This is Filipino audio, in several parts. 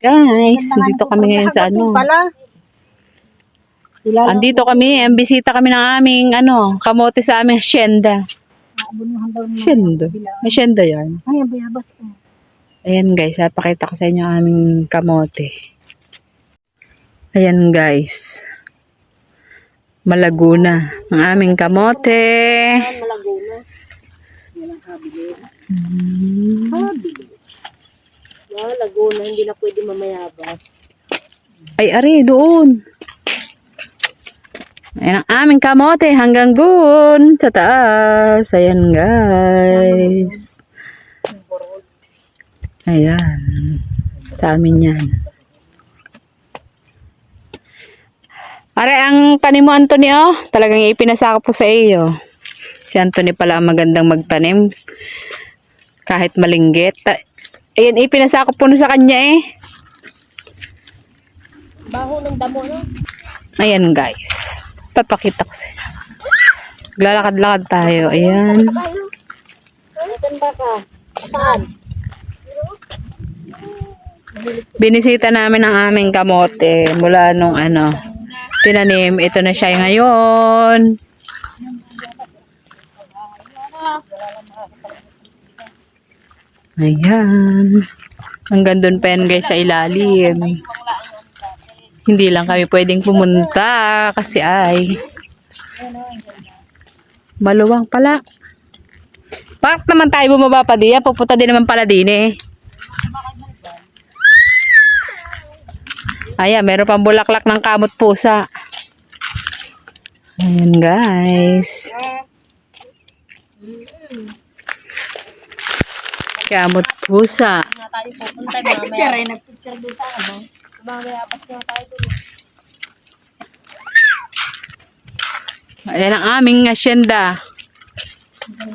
Guys, dito kami ngayon sa ano. Andito kami, ang bisita kami ng aming ano, kamote sa aming hacienda. Daw niya. Hacienda. Hacienda yan. Ay, bayabas ko. Ayan guys, papakita ko sa inyo ang aming kamote. Ayan guys. Malaguna. Ang aming kamote. Malago na. Yan ang habilis. Yan, Laguna, hindi na pwede mamayabas. Ay, ari, doon. Ayan ang aming kamote hanggang gun sa taas. Ayan guys. Ayan. Sa amin yan. Are, ang tanim mo, Anthony, oh. Talagang ipinasaka po sa iyo. Si Anthony pala ang magandang magtanim. Kahit malinggit. Ayan, ipinasaka po na sa kanya, eh. Baho ng damo, no? Ayan, guys. Papakita ko sa inyo. Lalakad-lakad tayo. Ayan. Binisita namin ang aming kamote mula nung ano, tinanim. Ito na siya ngayon. Ayan. Hanggang doon pa yan guys sa ilalim. Hindi lang kami pwedeng pumunta kasi ay maluwang pala. Bakit naman tayo bumaba pa diya? Pupunta din naman pala din eh. Ayan, meron pang bulaklak ng kamot pusa. Ayan, guys. Kamot pusa. Nga tayo pupunta, mamaya. Picture eh, nag-picture doon sa ano. Mamaya nga tayo doon. Ayan ang aming asyenda.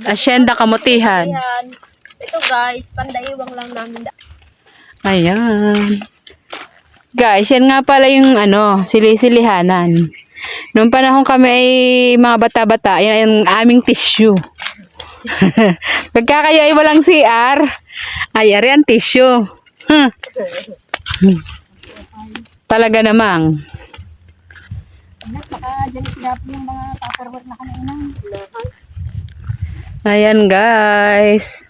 Asyenda kamutihan. Ayan. Ito guys, pandaiwang lang namin. Ayan. Guys, yan nga pala yung ano, silisilihanan. Noong panahon kami ay mga bata-bata, yan ang aming tissue. Pagka kayo ay walang CR, ay ari ang tissue. Huh. Hmm. Talaga namang. Ayan guys.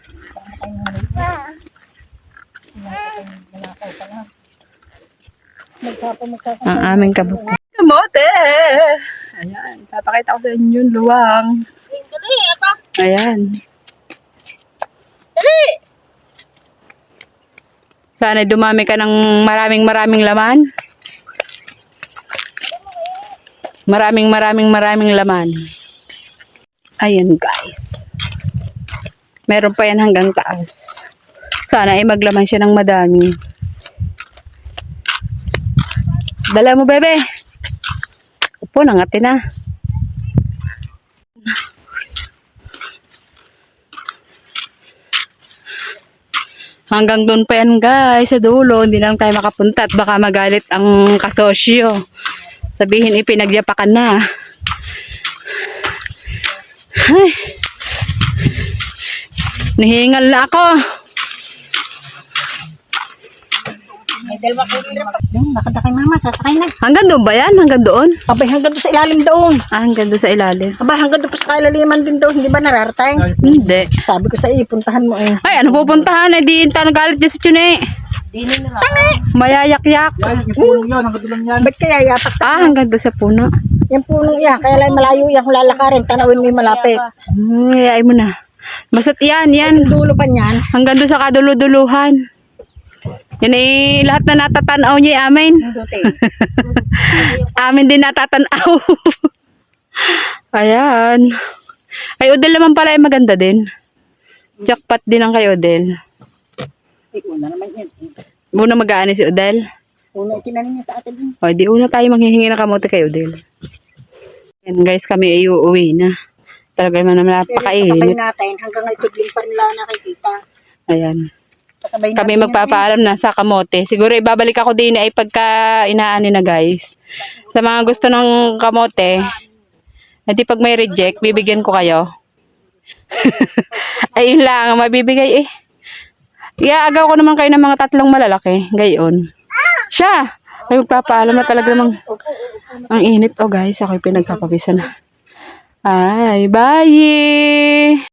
Ang aming kabuti. Ayan, papakita ko sa inyo yung luwang. Ayan. Sana dumami ka ng maraming maraming laman. Maraming maraming maraming laman. Ayan guys. Meron pa yan hanggang taas. Sana ay maglaman siya ng madami. Dala mo bebe. Upo, nangati na. Hanggang doon pa yan guys, sa dulo, hindi lang tayo makapunta at baka magalit ang kasosyo. Sabihin ipinagyapakan na. Ay. Nihingal na ako. May dalawa ko rin pa. Yung nakadakay mama, sasakay na. Hanggang doon ba yan? Hanggang doon? Abay, hanggang doon sa ilalim doon. Ah, hanggang doon sa ilalim. Abay, hanggang doon pa sa kailaliman din doon. Hindi ba narartay? Hindi. Sabi ko sa iyo, puntahan mo eh. Ay, ano pupuntahan? Eh, di ta nagalit din si Chune. Dini na Tangi! Mayayak-yak. Ba't kaya yapak sa... Ah, hanggang doon sa puno. Yung punong iya, kaya lang malayo iya kung lalakarin. Tanawin mo yung malapit. Hmm, ay mo na. Basta't yan, yan. Yung dulo pa niyan. Hanggang doon sa kaduluduluhan. Yan eh, lahat na natatanaw niya, amin. Amin din natatanaw. Ayan. Kay Odel naman pala ay maganda din. Jackpot din ang kay Odel. Eh, una naman yan. Muna mag-aani si Odel. Una tinanin niya sa atin. O, di una tayo manghihingi ng kamote kay Odel. Yan guys, kami ay uuwi na. Talaga naman naman Pero kasabay napakainit. natin, hanggang ngayon tudling pa nila nakikita. Ayan. Kasabay Kami natin magpapaalam na sa kamote. Siguro ibabalik ako din ay pagka inaani na guys. Sa mga gusto ng kamote, edi pag may reject, bibigyan ko kayo. ay yun lang, ang mabibigay eh. Iaagaw ko naman kayo ng mga tatlong malalaki. Gayon. Siya! Ay, magpapaalam na talaga namang ang init. Oh guys, ako'y pinagpapawisan na. Ay, bye!